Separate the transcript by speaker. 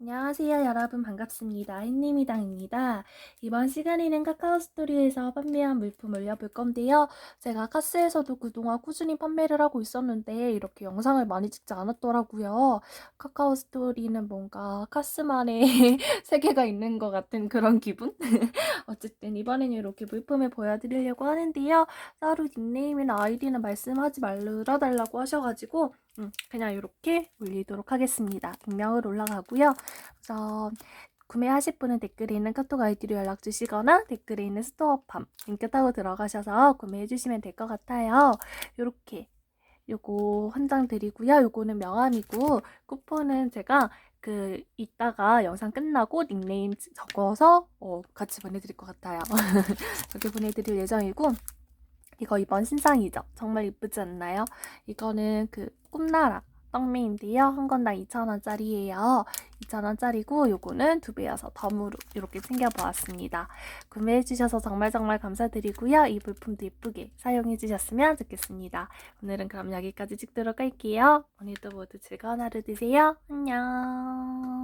Speaker 1: 안녕하세요, 여러분. 반갑습니다. 햇님이당입니다. 이번 시간에는 카카오 스토리에서 판매한 물품 올려볼 건데요. 제가 카스에서도 그동안 꾸준히 판매를 하고 있었는데 이렇게 영상을 많이 찍지 않았더라고요. 카카오 스토리는 뭔가 카스만의 세계가 있는 것 같은 그런 기분? 어쨌든 이번에는 이렇게 물품을 보여드리려고 하는데요. 따로 닉네임이나 아이디는 말씀하지 말아달라고 하셔가지고 음, 그냥 이렇게 올리도록 하겠습니다. 익명으로 올라가고요. 우선 구매하실 분은 댓글에 있는 카톡 아이디로 연락 주시거나 댓글에 있는 스토어팜 링크 타고 들어가셔서 구매해 주시면 될 것 같아요. 요렇게 요거 한 장 드리고요. 요거는 명함이고 쿠폰은 제가 그 이따가 영상 끝나고 닉네임 적어서 어, 같이 보내드릴 것 같아요. 그렇게 보내드릴 예정이고 이거 이번 신상이죠. 정말 이쁘지 않나요? 이거는 그 꿈나라 떡미인데요. 한 건당 2,000원짜리예요. 2,000원짜리고 요거는 두 배여서 덤으로 이렇게 챙겨보았습니다. 구매해주셔서 정말 정말 감사드리고요. 이 물품도 예쁘게 사용해주셨으면 좋겠습니다. 오늘은 그럼 여기까지 찍도록 할게요. 오늘도 모두 즐거운 하루 되세요. 안녕.